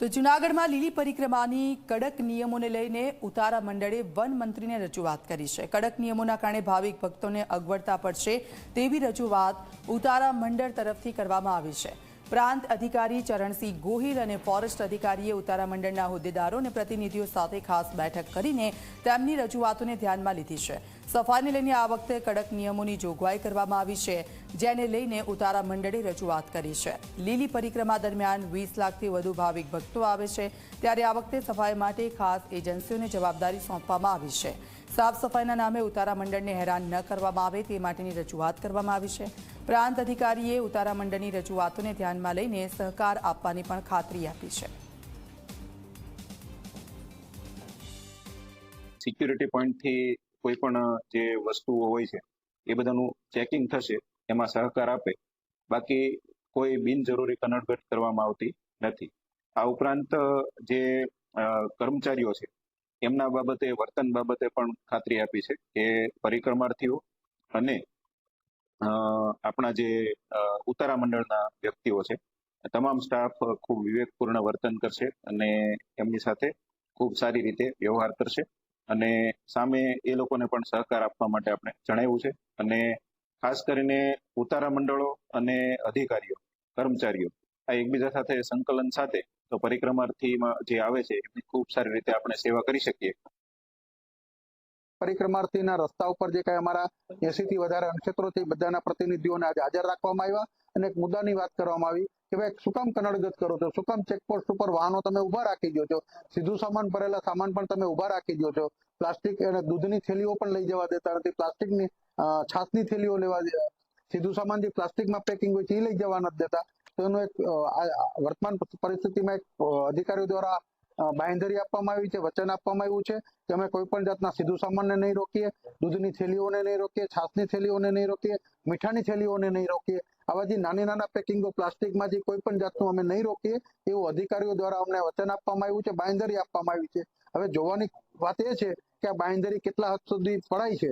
તો જૂનાગઢમાં લીલી પરિક્રમાની કડક નિયમોને લઈને ઉતારા મંડળે વન મંત્રીને રજૂઆત કરી છે. કડક નિયમોના કારણે ભાવિક ભક્તોને અગવડતા પડશે તેવી રજૂઆત ઉતારા મંડળ તરફથી કરવામાં આવી છે. પ્રાંત અધિકારી ચરણસિંહ ગોહિલ અને ફોરેસ્ટ અધિકારીએ ઉતારા મંડળના હોદ્દેદારો અને પ્રતિનિધિઓ સાથે ખાસ બેઠક કરીને તેમની રજૂઆતોને ધ્યાનમાં લીધી છે. સફાઈને લઈને આ વખતે કડક નિયમોની જોગવાઈ કરવામાં આવી છે, જેને લઈને ઉતારા મંડળે રજૂઆત કરી છે. લીલી પરિક્રમા દરમિયાન વીસ લાખથી વધુ ભાવિક ભક્તો આવે છે, ત્યારે આ વખતે સફાઈ માટે ખાસ એજન્સીઓને જવાબદારી સોંપવામાં આવી છે. સાફ સફાઈના નામે ઉતારા મંડળને હેરાન ન કરવામાં આવે તે માટેની રજૂઆત કરવામાં આવી છે. પ્રાંત અધિકારીએ ઉતારા મંડળની રજૂઆતોને ધ્યાનમાં લઈને સહકાર આપવાની પણ ખાતરી આપી છે. સિક્યુરિટી પોઈન્ટથી કોઈ પણ જે વસ્તુઓ હોય છે, એ બધાનું ચેકિંગ થશે, એમાં સહકાર આપે. બાકી કોઈ બિનજરૂરી કનડગત કરવામાં આવતી નથી. આ ઉપરાંત જે કર્મચારીઓ છે એમના બાબતે, વર્તન બાબતે પણ ખાતરી આપી છે કે પરિક્રમાર્થીઓ અને આપણા જે ઉતારા મંડળના વ્યક્તિઓ છે, તમામ સ્ટાફ ખૂબ વિવેકપૂર્ણ વર્તન કરશે અને એમની સાથે ખૂબ સારી રીતે વ્યવહાર કરશે અને સામે એ લોકોને પણ સહકાર આપવા માટે આપણે જણાવ્યું છે અને ખાસ કરીને ઉતારા મંડળો અને અધિકારીઓ, કર્મચારીઓ આ એકબીજા સાથે સંકલન સાથે, તો પરિક્રમાર્થીમાં જે આવે છે, એમની ખૂબ સારી રીતે આપણે સેવા કરી શકીએ. પરિક્રમાર્થીના રસ્તા ઉપર જે કઈ અમારા એસી થી વધારે અણક્ષેત્રો છે બધાના પ્રતિનિધિઓને આજે હાજર રાખવામાં આવ્યા અને એક મુદ્દાની વાત કરવામાં આવી કે ભાઈ, શું કામ કનડગત કરો છો? શું કામ ચેકપોસ્ટ ઉપર વાહનો તમે ઊભા રાખી દો છો? સીધું સામાન ભરેલા સામાન પણ તમે ઊભા રાખી દો છો? પ્લાસ્ટિક અને દૂધની થેલીઓ પણ લઈ જવા દેતા નથી. પ્લાસ્ટિકની છાસની થેલીઓ લેવા સીધું સામાન જે પ્લાસ્ટિકમાં પેકિંગ હોય છે, એ લઈ જવા નથી દેતા. તો એનું એક વર્તમાન પરિસ્થિતિમાં એક અધિકારીઓ દ્વારા અ, આપવામાં આવી છે વચન આપવામાં આવ્યું છે કે અમે કોઈ પણ જાતના સીધું સામાનને નહીં રોકીએ દૂધની થેલીઓને નહીં રોકીએ છાસની થેલીઓને નહીં રોકીએ મીઠાની થેલીઓને નહીં રોકીએ. આવા જે નાની નાના પેકિંગો પ્લાસ્ટિકમાં જે કોઈ પણ જાતનું અમે નહીં રોકીએ એવું અધિકારીઓ દ્વારા અમને વચન આપવામાં આવ્યું છે બાંયધરી આપવામાં આવી છે. હવે જોવાની વાત એ છે કે આ બાંયધરી કેટલા હદ સુધી પડાય છે?